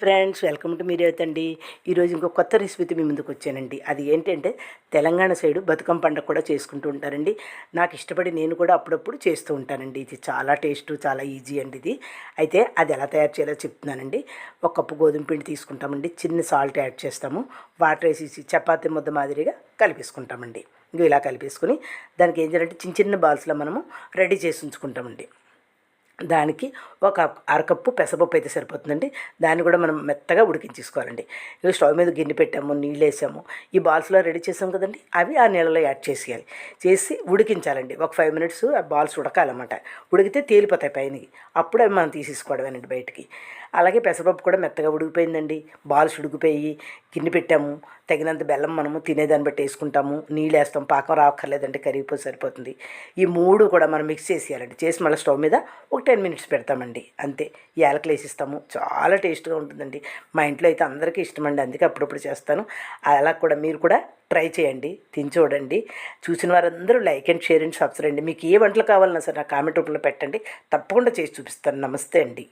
Friends welcome to మీరే అండి. ఈరోజు ఇంకో కొత్త రెసిపీతో మీ ముందుకు వచ్చానండి. అది ఏంటంటే తెలంగాణ సైడు బతుకమ్మ పండుగ కూడా చేసుకుంటూ ఉంటారండి. నాకు ఇష్టపడి నేను కూడా అప్పుడప్పుడు చేస్తూ ఉంటానండి. ఇది చాలా టేస్ట్ చాలా ఈజీ అండి ఇది. అయితే అది ఎలా తయారు చేయాలో చెప్తున్నానండి. ఒక కప్పు గోధుమ పిండి తీసుకుంటామండి. చిన్న సాల్ట్ యాడ్ చేస్తాము. వాటర్ వేసేసి చపాతీ ముద్ద మాదిరిగా కలిపేసుకుంటామండి. ఇలా కలిపేసుకుని దానికి ఏం చేయాలంటే చిన్న చిన్న బాల్స్లో మనము రెడీ చేసి ఉంచుకుంటామండి. దానికి ఒక అరకప్పు పెసపప్పు అయితే సరిపోతుందండి. దాన్ని కూడా మనం మెత్తగా ఉడికించేసుకోవాలండి. ఇక స్టవ్ మీద గిన్నె పెట్టాము నీళ్ళు వేసాము. ఈ బాల్స్లో రెడీ చేసాం కదండి అవి ఆ నీళ్ళలో యాడ్ చేసేయాలి. చేసి ఉడికించాలండి. ఒక ఫైవ్ మినిట్స్ ఆ బాల్స్ ఉడకాలన్నమాట. ఉడికితే తేలిపోతాయి పైనకి. అప్పుడు అవి మనం తీసేసుకోవడమేనండి బయటికి. అలాగే పెసరపప్పు కూడా మెత్తగా ఉడికిపోయిందండి. బాల్స్ ఉడికిపోయి గిన్నె పెట్టాము. తగినంత బెల్లం మనము తినేదాన్ని బట్టి వేసుకుంటాము. నీళ్ళు వేస్తాం. పాకం రావక్కర్లేదండి కరిగిపోయి సరిపోతుంది. ఈ మూడు కూడా మనం మిక్స్ చేసేయాలండి. చేసి మళ్ళీ స్టవ్ మీద ఒక టెన్ మినిట్స్ పెడతామండి. అంతే. యాలకులు వేసిస్తాము. చాలా టేస్ట్గా ఉంటుందండి. మా ఇంట్లో అయితే అందరికీ ఇష్టమండి. అందుకే అప్పుడప్పుడు చేస్తాను. అలా కూడా మీరు కూడా ట్రై చేయండి. తిని చూడండి. చూసిన వారందరూ like and share and subscribe అండి మీకు ఏ వంటలు కావాలన్నా సరే నా కామెంట్ రూపంలో పెట్టండి. తప్పకుండా చేసి చూపిస్తాను. నమస్తే అండి.